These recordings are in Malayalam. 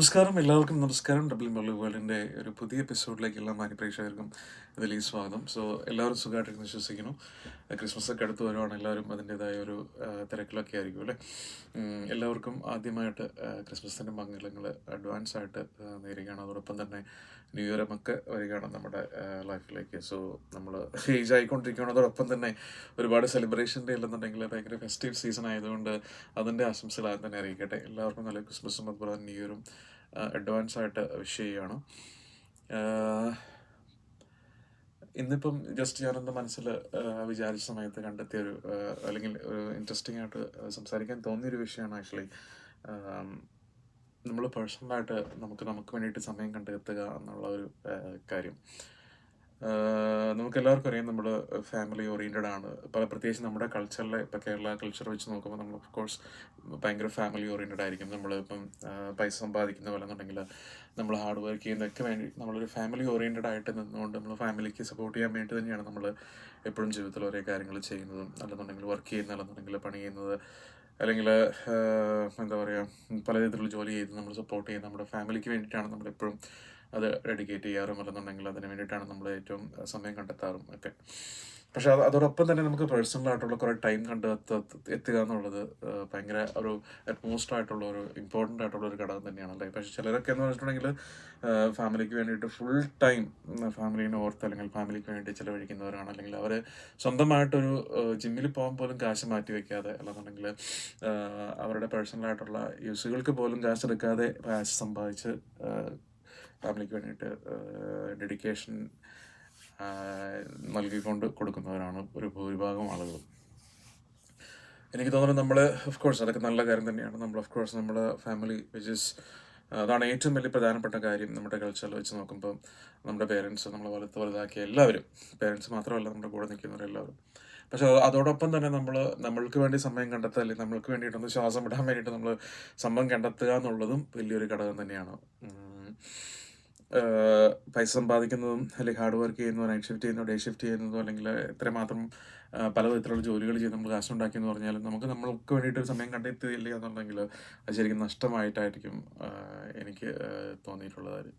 നമസ്കാരം. എല്ലാവർക്കും നമസ്കാരം. ഡബിൾ മല്ലു വേൾഡിന്റെ ഒരു പുതിയ എപ്പിസോഡിലേക്ക് എല്ലാ മാന്യപ്രേക്ഷകർക്കും ഇതിൽ സ്വാഗതം. സോ എല്ലാവരും സുഖമായിട്ടിരുന്ന് വിശ്വസിക്കുന്നു. ക്രിസ്മസ് ഒക്കെ അടുത്ത് വരുവാണ്. എല്ലാവരും അതിന്റെതായ ഒരു തിരക്കിലൊക്കെ ആയിരിക്കും അല്ലേ? എല്ലാവർക്കും ആദ്യമായിട്ട് ക്രിസ്മസിന്റെ മംഗളങ്ങൾ അഡ്വാൻസ് ആയിട്ട് നേരുകയാണ്. അതോടൊപ്പം തന്നെ ന്യൂ ഇയറും ഒക്കെ വരികയാണ് നമ്മുടെ ലൈഫിലേക്ക് സോ നമ്മൾ ഏജ് ആയിക്കൊണ്ടിരിക്കുകയാണ് അതോടൊപ്പം തന്നെ ഒരുപാട് സെലിബ്രേഷന്റെ ഇല്ലെന്നുണ്ടെങ്കിൽ ഭയങ്കര ഫെസ്റ്റീവ് സീസൺ ആയതുകൊണ്ട് അതിന്റെ ആശംസകൾ ആദ്യം തന്നെ അറിയിക്കട്ടെ. എല്ലാവർക്കും നല്ല ക്രിസ്മസും അതുപോലെ ന്യൂ ഇയറും അഡ്വാൻസ് ആയിട്ട് വിഷ് ചെയ്യുകയാണ് ഇന്നിപ്പം ജസ്റ്റ് ഞാനൊന്ന് മനസ്സിൽ വിചാരിച്ച സമയത്ത് കണ്ടെത്തിയ ഒരു അല്ലെങ്കിൽ ഒരു ഇൻട്രസ്റ്റിംഗ് ആയിട്ട് സംസാരിക്കാൻ തോന്നിയൊരു വിഷയമാണ് ആക്ച്വലി നമ്മൾ പേഴ്സണലായിട്ട് നമുക്ക് നമുക്ക് വേണ്ടിയിട്ട് സമയം കണ്ടെത്തുക എന്നുള്ള ഒരു കാര്യം. ആഹ് നമുക്ക് എല്ലാവർക്കും അറിയാം നമ്മൾ ഫാമിലി ഓറിയന്റഡ് ആണ്. പല പ്രത്യേകിച്ച് നമ്മുടെ കൾച്ചറിലെ ഇപ്പോൾ കേരള കൾച്ചർ വെച്ച് നോക്കുമ്പോൾ നമ്മൾ ഓഫ് കോഴ്സ് ഭയങ്കര ഫാമിലി ഓറിയന്റഡ് ആയിരിക്കും. നമ്മൾ ഇപ്പം പൈസ സമ്പാദിക്കുന്ന പോലെ എന്നുണ്ടെങ്കിൽ നമ്മൾ ഹാർഡ് വർക്ക് ചെയ്യുന്നതൊക്കെ വേണ്ടി നമ്മളൊരു ഫാമിലി ഓറിയന്റഡ് ആയിട്ട് നിന്നുകൊണ്ട് നമ്മൾ ഫാമിലിക്ക് സപ്പോർട്ട് ചെയ്യാൻ വേണ്ടി തന്നെയാണ് നമ്മൾ എപ്പോഴും ജീവിതത്തിൽ ഓരോ കാര്യങ്ങൾ ചെയ്യുന്നതും അല്ലെന്നുണ്ടെങ്കിൽ വർക്ക് ചെയ്യുന്ന അല്ലെന്നുണ്ടെങ്കിൽ പണി ചെയ്യുന്നത് അല്ലെങ്കിൽ എന്താ പറയുക പല രീതിയിലുള്ള ജോലി ചെയ്ത് നമ്മൾ സപ്പോർട്ട് ചെയ്യുന്ന നമ്മുടെ ഫാമിലിക്ക് വേണ്ടിയിട്ടാണ് നമ്മളെപ്പോഴും അത് ഡെഡിക്കേറ്റ് ചെയ്യാറും അല്ലെന്നുണ്ടെങ്കിൽ അതിന് വേണ്ടിയിട്ടാണ് നമ്മൾ ഏറ്റവും സമയം കണ്ടെത്താറും ഒക്കെ. പക്ഷെ അത് അതോടൊപ്പം തന്നെ നമുക്ക് പേഴ്സണൽ ആയിട്ടുള്ള കുറേ ടൈം കണ്ടെത്ത എത്തുക എന്നുള്ളത് ഭയങ്കര ഒരു അറ്റ്മോസ്റ്റ് ആയിട്ടുള്ള ഒരു ഇമ്പോർട്ടന്റ് ആയിട്ടുള്ള ഒരു ഘടകം തന്നെയാണ് അല്ലേ? പക്ഷെ ചിലരൊക്കെ എന്ന് പറഞ്ഞിട്ടുണ്ടെങ്കിൽ ഫാമിലിക്ക് വേണ്ടിയിട്ട് ഫുൾ ടൈം ഫാമിലീനെ ഓർത്ത് അല്ലെങ്കിൽ ഫാമിലിക്ക് വേണ്ടി ചിലവഴിക്കുന്നവരാണ്. അല്ലെങ്കിൽ അവർ സ്വന്തമായിട്ടൊരു ജിമ്മിൽ പോകാൻ പോലും കാശ് മാറ്റി വെക്കാതെ അല്ലെന്നുണ്ടെങ്കിൽ അവരുടെ പേഴ്സണൽ ആയിട്ടുള്ള യൂസുകൾക്ക് പോലും കാശ് എടുക്കാതെ കാശ് സമ്പാദിച്ച് ഫാമിലിക്ക് വേണ്ടിയിട്ട് ഡെഡിക്കേഷൻ നൽകിക്കൊണ്ട് കൊടുക്കുന്നവരാണ് ഒരു ഭൂരിഭാഗം ആളുകൾ എനിക്ക് തോന്നുന്നു നമ്മൾ ഓഫ് കോഴ്സ് അതൊക്കെ നല്ല കാര്യം തന്നെയാണ്. നമ്മൾ ഓഫ് കോഴ്സ് നമ്മുടെ ഫാമിലി വിച്ച് ഇസ് അതാണ് ഏറ്റവും വലിയ പ്രധാനപ്പെട്ട കാര്യം നമ്മുടെ കൾച്ചറിൽ വെച്ച് നോക്കുമ്പോൾ നമ്മുടെ പേരൻസ് നമ്മളെ വലുത്ത് വലുതാക്കിയ എല്ലാവരും. പേരൻസ് മാത്രമല്ല നമ്മുടെ കൂടെ നിൽക്കുന്നവരെല്ലാവരും പക്ഷെ അതോടൊപ്പം തന്നെ നമ്മൾ നമ്മൾക്ക് വേണ്ടി സമയം കണ്ടെത്തുക അല്ലെങ്കിൽ നമ്മൾക്ക് വേണ്ടിയിട്ടൊന്ന് ശ്വാസം വിടാൻ വേണ്ടിയിട്ട് നമ്മൾ സമയം കണ്ടെത്തുക എന്നുള്ളതും വലിയൊരു ഘടകം തന്നെയാണ്. പൈസ സമ്പാദിക്കുന്നതും അല്ലെങ്കിൽ ഹാർഡ് വർക്ക് ചെയ്യുന്നതോ നൈറ്റ് ഷിഫ്റ്റ് ചെയ്യുന്നതോ ഡേ ഷിഫ്റ്റ് ചെയ്യുന്നതോ അല്ലെങ്കിൽ എത്രമാത്രം ആഹ് പല വിധത്തിലുള്ള ജോലികൾ ചെയ്ത് നമ്മൾ കാശുണ്ടാക്കി എന്ന് പറഞ്ഞാലും നമുക്ക് നമ്മൾക്ക് വേണ്ടിയിട്ട് ഒരു സമയം കണ്ടെത്തിയില്ല എന്നുണ്ടെങ്കിൽ അത് ശരിക്കും നഷ്ടമായിട്ടായിരിക്കും എനിക്ക് തോന്നിയിട്ടുള്ള കാര്യം.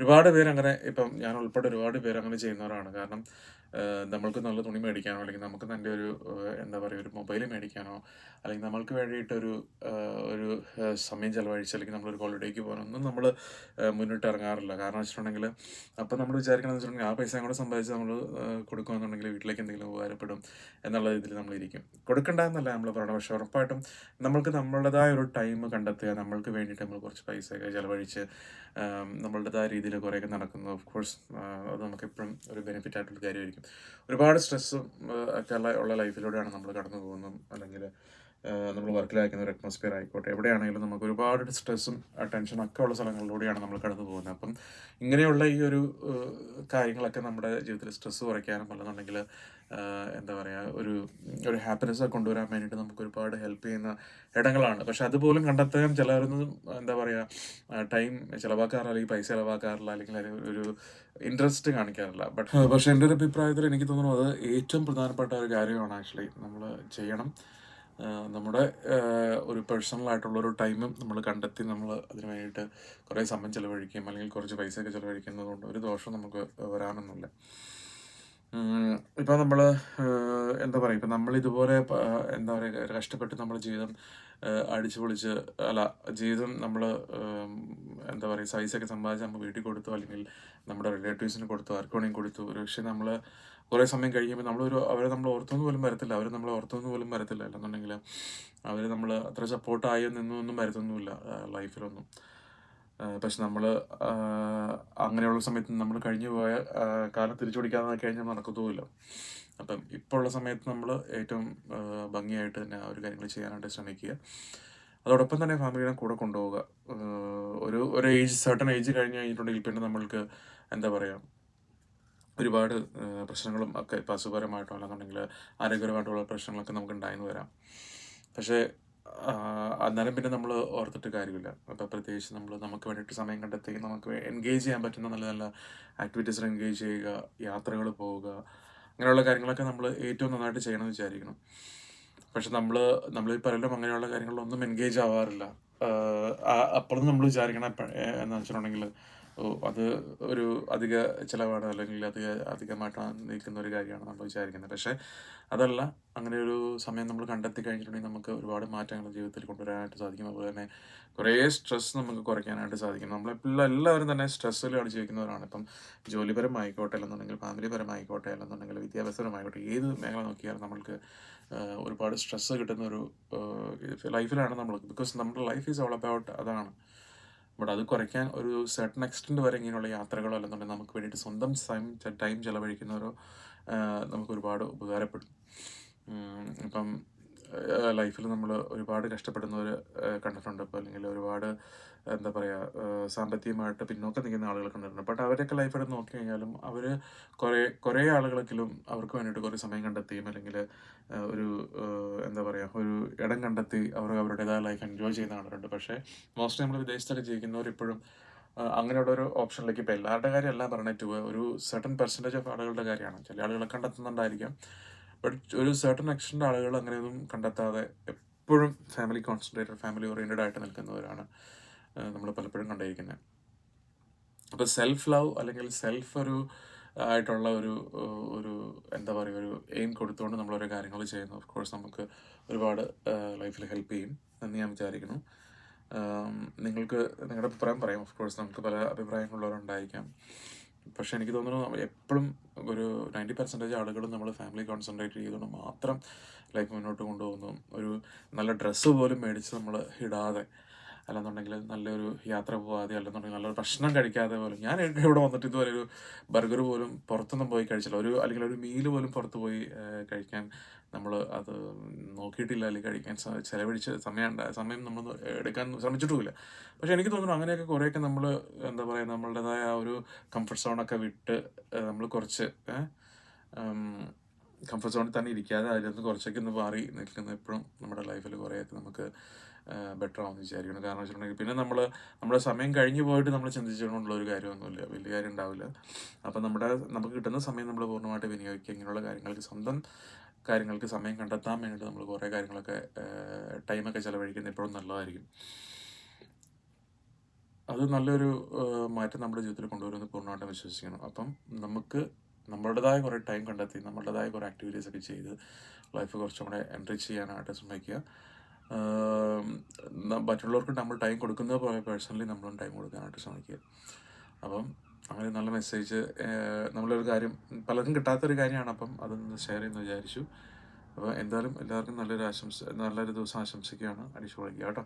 ഒരുപാട് പേര് അങ്ങനെ ഇപ്പം ഞാൻ ഉൾപ്പെടെ ഒരുപാട് പേര് അങ്ങനെ ചെയ്യുന്നവരാണ്. കാരണം നമ്മൾക്ക് നല്ല തുണി മേടിക്കാനോ അല്ലെങ്കിൽ നമുക്ക് നല്ല ഒരു എന്താ പറയുക ഒരു മൊബൈൽ മേടിക്കാനോ അല്ലെങ്കിൽ നമ്മൾക്ക് വേണ്ടിയിട്ടൊരു ഒരു ഒരു സമയം ചിലവഴിച്ച് അല്ലെങ്കിൽ നമ്മളൊരു ഹോളിഡേക്ക് പോകാനൊന്നും നമ്മൾ മുന്നിട്ട് ഇറങ്ങാറില്ല. കാരണം വെച്ചിട്ടുണ്ടെങ്കിൽ അപ്പം നമ്മൾ വിചാരിക്കണമെന്ന് വെച്ചിട്ടുണ്ടെങ്കിൽ ആ പൈസ കൂടെ സമ്പാദിച്ച് നമ്മൾ കൊടുക്കുകയാണെന്നുണ്ടെങ്കിൽ വീട്ടിലേക്ക് എന്തെങ്കിലും ഉപകാരപ്പെടും എന്നുള്ള രീതിയിൽ നമ്മളിരിക്കും കൊടുക്കണ്ട എന്നല്ല നമ്മൾ പറയണം പക്ഷെ ഉറപ്പായിട്ടും നമ്മൾക്ക് നമ്മളുടേതായ ഒരു ടൈം കണ്ടെത്തുക നമ്മൾക്ക് വേണ്ടിയിട്ട് നമ്മൾ കുറച്ച് പൈസയൊക്കെ ചിലവഴിച്ച് നമ്മളുടേതായ രീതിയിൽ കുറേയൊക്കെ നടക്കുന്നത് ഓഫ് കോഴ്സ് അത് നമുക്ക് എപ്പോഴും ഒരു ബെനിഫിറ്റ് ആയിട്ടുള്ള കാര്യമായിരിക്കും. ഒരുപാട് സ്ട്രെസ്സും ഒക്കെ ഉള്ള ലൈഫിലൂടെയാണ് നമ്മൾ കടന്നു പോകുന്നത് അല്ലെങ്കിൽ നമ്മൾ വർക്കിലാക്കുന്ന ഒരു അറ്റ്മോസ്ഫിയർ ആയിക്കോട്ടെ. എവിടെയാണെങ്കിലും നമുക്ക് ഒരുപാട് സ്ട്രെസ്സും ടെൻഷനും ഒക്കെ ഉള്ള സ്ഥലങ്ങളിലൂടെയാണ് നമ്മൾ കടന്നു പോകുന്നത്. അപ്പം ഇങ്ങനെയുള്ള ഈ ഒരു കാര്യങ്ങളൊക്കെ നമ്മുടെ ജീവിതത്തിൽ സ്ട്രെസ്സ് കുറയ്ക്കാനും അല്ലെന്നുണ്ടെങ്കിൽ എന്താ പറയുക ഒരു ഒരു ഹാപ്പിനെസ് കൊണ്ടുവരാൻ വേണ്ടിയിട്ട് നമുക്ക് ഒരുപാട് ഹെൽപ്പ് ചെയ്യുന്ന ഇടങ്ങളാണ്. പക്ഷെ അതുപോലും കണ്ടെത്താൻ ചിലരൊന്നും എന്താ പറയുക ടൈം ചിലവാക്കാറില്ല അല്ലെങ്കിൽ പൈസ ചിലവാക്കാറില്ല അല്ലെങ്കിൽ ഒരു ഇൻട്രസ്റ്റ് കാണിക്കാറില്ല. ബട്ട് പക്ഷെ എന്റെ ഒരു അഭിപ്രായത്തിൽ എനിക്ക് തോന്നുന്നു അത് ഏറ്റവും പ്രധാനപ്പെട്ട ഒരു കാര്യമാണ് ആക്ച്വലി നമ്മൾ ചെയ്യണം. നമ്മുടെ ഒരു ഒരു ടൈമും നമ്മൾ കണ്ടെത്തി നമ്മൾ അതിന് വേണ്ടിയിട്ട് കുറേ സമയം ചിലവഴിക്കുകയും അല്ലെങ്കിൽ കുറച്ച് പൈസയൊക്കെ ചിലവഴിക്കുന്നത് കൊണ്ട് ഒരു ദോഷം നമുക്ക് വരാനൊന്നുമില്ല. ഇപ്പം നമ്മൾ എന്താ പറയുക ഇപ്പം നമ്മൾ ഇതുപോലെ എന്താ പറയുക കഷ്ടപ്പെട്ട് നമ്മൾ ജീവിതം അടിച്ചു പൊളിച്ച് അല്ല ജീവിതം നമ്മൾ എന്താ പറയുക സൈസൊക്കെ സമ്പാദിച്ച് നമ്മൾ വീട്ടിൽ കൊടുത്തു അല്ലെങ്കിൽ നമ്മുടെ റിലേറ്റീവ്സിന് കൊടുത്തു ആർക്ക് വേണമെങ്കിൽ കൊടുത്തു. പക്ഷേ നമ്മൾ കുറേ സമയം കഴിയുമ്പോൾ നമ്മളൊരു അവരെ നമ്മൾ ഓർത്തൊന്നും പോലും വരത്തില്ല. അവർ നമ്മളെ ഓർത്തൊന്നും പോലും വരത്തില്ല. അല്ലെന്നുണ്ടെങ്കിൽ അവർ നമ്മൾ അത്ര സപ്പോർട്ടായി നിന്നൊന്നും വരത്തൊന്നുമില്ല ലൈഫിലൊന്നും പക്ഷെ നമ്മൾ അങ്ങനെയുള്ള സമയത്ത് നമ്മൾ കഴിഞ്ഞു പോയ കാലം തിരിച്ചു പിടിക്കാതെ കഴിഞ്ഞാൽ നടക്കത്തുമില്ല. അപ്പം ഇപ്പോൾ ഉള്ള സമയത്ത് നമ്മൾ ഏറ്റവും ഭംഗിയായിട്ട് തന്നെ ആ ഒരു കാര്യങ്ങൾ ചെയ്യാനായിട്ട് ശ്രമിക്കുക. അതോടൊപ്പം തന്നെ ഫാമിലിയുടെ കൂടെ കൊണ്ടുപോവുക. ഒരു ഏജ് സർട്ടൺ ഏജ് കഴിഞ്ഞ് കഴിഞ്ഞിട്ടുണ്ടെങ്കിൽ പിന്നെ നമ്മൾക്ക് എന്താ പറയുക ഒരുപാട് പ്രശ്നങ്ങളും ഒക്കെ ഇപ്പോൾ അസുഖപരമായിട്ടോ അല്ലെന്നുണ്ടെങ്കിൽ ആരോഗ്യപരമായിട്ടുള്ള പ്രശ്നങ്ങളൊക്കെ നമുക്ക് ഉണ്ടായെന്ന് വരാം. പക്ഷേ അന്നേരം പിന്നെ നമ്മൾ ഓർത്തിട്ട് കാര്യമില്ല. അപ്പോൾ പ്രത്യേകിച്ച് നമ്മൾ നമുക്ക് വേണ്ടിയിട്ട് സമയം കണ്ടെത്തി നമുക്ക് എൻഗേജ് ചെയ്യാൻ പറ്റുന്ന നല്ല നല്ല ആക്ടിവിറ്റീസിൽ എൻഗേജ് ചെയ്യുക യാത്രകൾ പോവുക അങ്ങനെയുള്ള കാര്യങ്ങളൊക്കെ നമ്മൾ ഏറ്റവും നന്നായിട്ട് ചെയ്യണമെന്ന് വിചാരിക്കണം പക്ഷെ നമ്മൾ നമ്മളിൽ പലരും അങ്ങനെയുള്ള കാര്യങ്ങളിലൊന്നും എൻഗേജ് ആവാറില്ല. അപ്പോഴും നമ്മൾ വിചാരിക്കണം എന്ന് വെച്ചിട്ടുണ്ടെങ്കിൽ അത് ഒരു അധിക ചിലവാണ് അല്ലെങ്കിൽ അധിക അധികമായിട്ടാണ് നിൽക്കുന്ന ഒരു കാര്യമാണ് നമ്മൾ വിചാരിക്കുന്നത്. പക്ഷേ അതല്ല അങ്ങനെ ഒരു സമയം നമ്മൾ കണ്ടെത്തി കഴിഞ്ഞിട്ടുണ്ടെങ്കിൽ നമുക്ക് ഒരുപാട് മാറ്റങ്ങൾ ജീവിതത്തിൽ കൊണ്ടുവരാനായിട്ട് സാധിക്കും. അതുപോലെ തന്നെ കുറേ സ്ട്രെസ് നമുക്ക് കുറയ്ക്കാനായിട്ട് സാധിക്കും. നമ്മളെപ്പോഴും എല്ലാവരും തന്നെ സ്ട്രെസ്സിലാണ് ജീവിക്കുന്നവരാണ് ഇപ്പം ജോലിപരമായിക്കോട്ടെ അല്ലെന്നുണ്ടെങ്കിൽ ഫാമിലി പരമായിക്കോട്ടെ അല്ലെന്നുണ്ടെങ്കിൽ വിദ്യാഭ്യാസപരമായിക്കോട്ടെ ഏത് മേഖല നോക്കിയാലും നമ്മൾക്ക് ഒരുപാട് സ്ട്രെസ്സ് കിട്ടുന്ന ഒരു ലൈഫിലാണ് നമ്മൾ. ബിക്കോസ് നമ്മുടെ ലൈഫ് ഈസ് ഓൾ അബൌട്ട് അതാണ്. ബട്ട് അത് കുറയ്ക്കാൻ ഒരു സെർട്ടൺ എക്സ്റ്റെന്റ് വരെ ഇങ്ങനെയുള്ള യാത്രകളോ അല്ലെന്നുണ്ടെങ്കിൽ നമുക്ക് വേണ്ടിയിട്ട് സ്വന്തം ടൈം ടൈം ചിലവഴിക്കുന്നവരോ നമുക്ക് ഒരുപാട് ഉപകാരപ്പെടും. ഇപ്പം ലൈഫിൽ നമ്മൾ ഒരുപാട് കഷ്ടപ്പെടുന്നവർ കണ്ടിട്ടുണ്ട്. ഇപ്പോൾ അല്ലെങ്കിൽ ഒരുപാട് എന്താ പറയുക സാമ്പത്തികമായിട്ട് പിന്നോക്കം നിൽക്കുന്ന ആളുകൾ കണ്ടിട്ടുണ്ട് ബട്ട് അവരൊക്കെ ലൈഫ് എടുത്ത് നോക്കി കഴിഞ്ഞാലും അവർ കുറേ കുറേ ആളുകളെങ്കിലും അവർക്ക് വേണ്ടിയിട്ട് കുറേ സമയം കണ്ടെത്തിയും അല്ലെങ്കിൽ ഒരു എന്താ പറയുക ഒരു ഇടം കണ്ടെത്തി അവർ അവരുടേതായ ലൈഫ് എൻജോയ് ചെയ്യുന്ന ആളുകളുണ്ട്. പക്ഷേ മോസ്റ്റ്ലി നമ്മൾ വിദേശത്തൊക്കെ ജീവിക്കുന്നവർ ഇപ്പോഴും അങ്ങനെയുള്ള ഒരു ഓപ്ഷനിലേക്ക് ഇപ്പോൾ എല്ലാവരുടെ കാര്യമല്ല പറഞ്ഞിട്ട് ഒരു സർട്ടൺ പെർസെന്റേജ് ഓഫ് ആളുകളുടെ കാര്യമാണ്. ചില ആളുകളെ കണ്ടെത്തുന്നുണ്ടായിരിക്കാം. ബട്ട് ഒരു സർട്ടൺ എക്സ്റ്റന്റ് ആളുകൾ അങ്ങനെയൊന്നും കണ്ടെത്താതെ എപ്പോഴും ഫാമിലി കോൺസെൻട്രേറ്റഡ് ഫാമിലി ഓറിയന്റഡ് ആയിട്ട് നിൽക്കുന്നവരാണ്. നമ്മൾ പലപ്പോഴും കണ്ടിരിക്കുന്നത് അപ്പോൾ സെൽഫ് ലവ് അല്ലെങ്കിൽ സെൽഫ് ഒരു ആയിട്ടുള്ള ഒരു ഒരു എന്താ പറയുക ഒരു എയിം കൊടുത്തുകൊണ്ട് നമ്മൾ ഓരോ കാര്യങ്ങൾ ചെയ്യുന്നു. ഓഫ് കോഴ്സ് നമുക്ക് ഒരുപാട് ലൈഫിൽ ഹെൽപ്പ് ചെയ്യും എന്ന് ഞാൻ വിചാരിക്കുന്നു. നിങ്ങൾക്ക് നിങ്ങളുടെ അഭിപ്രായം പറയാം. ഓഫ് കോഴ്സ് നമുക്ക് പല അഭിപ്രായങ്ങളുള്ളവരുണ്ടായിരിക്കാം. പക്ഷെ എനിക്ക് തോന്നുന്നു എപ്പോഴും ഒരു നയന്റി പെർസെന്റേജ് ആളുകളും നമ്മൾ ഫാമിലി കോൺസെൻട്രേറ്റ് ചെയ്തുകൊണ്ട് മാത്രം ലൈഫ് മുന്നോട്ട് കൊണ്ടുപോകുന്നു. ഒരു നല്ല ഡ്രസ്സ് പോലും മേടിച്ച് നമ്മൾ ഇടാതെ അല്ലെന്നുണ്ടെങ്കിൽ നല്ലൊരു യാത്ര പോകാതെ അല്ലെന്നുണ്ടെങ്കിൽ നല്ലൊരു ഭക്ഷണം കഴിക്കാതെ പോലും ഞാൻ ഇവിടെ വന്നിട്ട് ഇതുവരെ ഒരു ബർഗർ പോലും പുറത്തൊന്നും പോയി കഴിച്ചില്ല. ഒരു അല്ലെങ്കിൽ ഒരു മീൽ പോലും പുറത്ത് പോയി കഴിക്കാൻ നമ്മൾ അത് നോക്കിയിട്ടില്ല അല്ലെങ്കിൽ കഴിക്കാൻ ചിലവഴിച്ച സമയം സമയം നമ്മൾ എടുക്കാൻ ശ്രമിച്ചിട്ടുമില്ല. പക്ഷെ എനിക്ക് തോന്നുന്നു അങ്ങനെയൊക്കെ കുറേയൊക്കെ നമ്മൾ എന്താ പറയുക നമ്മളുടേതായ ആ ഒരു കംഫർട്ട് സോണൊക്കെ വിട്ട് നമ്മൾ കുറച്ച് കംഫർട്ട് സോണിൽ തന്നെ ഇരിക്കാതെ അതിൽ നിന്ന് കുറച്ചൊക്കെ ഒന്ന് മാറി നിൽക്കുന്ന എപ്പോഴും നമ്മുടെ ലൈഫിൽ കുറേയൊക്കെ നമുക്ക് ബെറ്റർ ആവുമെന്ന് വിചാരിക്കണം കാരണം വെച്ചിട്ടുണ്ടെങ്കിൽ പിന്നെ നമ്മൾ നമ്മുടെ സമയം കഴിഞ്ഞു പോയിട്ട് നമ്മൾ ചിന്തിച്ചുകൊണ്ടുള്ള ഒരു കാര്യമൊന്നുമില്ല. വലിയ കാര്യം ഉണ്ടാവില്ല. അപ്പം നമ്മുടെ നമുക്ക് കിട്ടുന്ന സമയം നമ്മൾ പൂർണമായിട്ട് വിനിയോഗിക്കുക. ഇങ്ങനെയുള്ള കാര്യങ്ങൾക്ക് സ്വന്തം കാര്യങ്ങൾക്ക് സമയം കണ്ടെത്താൻ വേണ്ടിയിട്ട് നമ്മൾ കുറേ കാര്യങ്ങളൊക്കെ ടൈമൊക്കെ ചിലവഴിക്കുന്നത് എപ്പോഴും നല്ലതായിരിക്കും. അത് നല്ലൊരു മാറ്റം നമ്മുടെ ജീവിതത്തിൽ കൊണ്ടുവരുമെന്ന് പൂർണമായിട്ടും വിശ്വസിക്കണം അപ്പം നമുക്ക് നമ്മളുടേതായ കുറേ ടൈം കണ്ടെത്തി നമ്മളുടേതായ കുറേ ആക്ടിവിറ്റീസ് ഒക്കെ ചെയ്ത് ലൈഫ് കുറച്ചും കൂടെ എൻറിച്ച് ചെയ്യാനായിട്ട് ശ്രമിക്കുക. മറ്റുള്ളവർക്ക് നമ്മൾ ടൈം കൊടുക്കുന്നത് പോലെ പേഴ്സണലി നമ്മളും ടൈം കൊടുക്കാനായിട്ട് ശ്രമിക്കുക. അപ്പം അങ്ങനെ നല്ല മെസ്സേജ് നമ്മളൊരു കാര്യം പലർക്കും കിട്ടാത്തൊരു കാര്യമാണ്. അപ്പം അതൊന്ന് ഷെയർ ചെയ്യുന്നു വിചാരിച്ചു. അപ്പോൾ എന്തായാലും എല്ലാവർക്കും നല്ലൊരു ആശംസ നല്ലൊരു ദിവസം ആശംസിക്കുകയാണ്. അടിച്ചു പൊളിക്കുക കേട്ടോ.